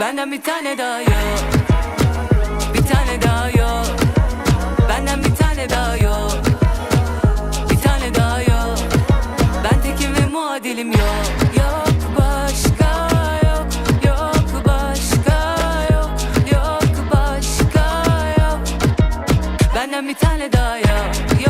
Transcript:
Benden bir tane daha yok. Bir tane daha yok. Benden bir tane daha yok. Bir tane daha yok. Ben tekim ve muadilim yok. Yok başka yok. Yok başka yok. Yok başka yok. Benden bir tane daha yok. Yok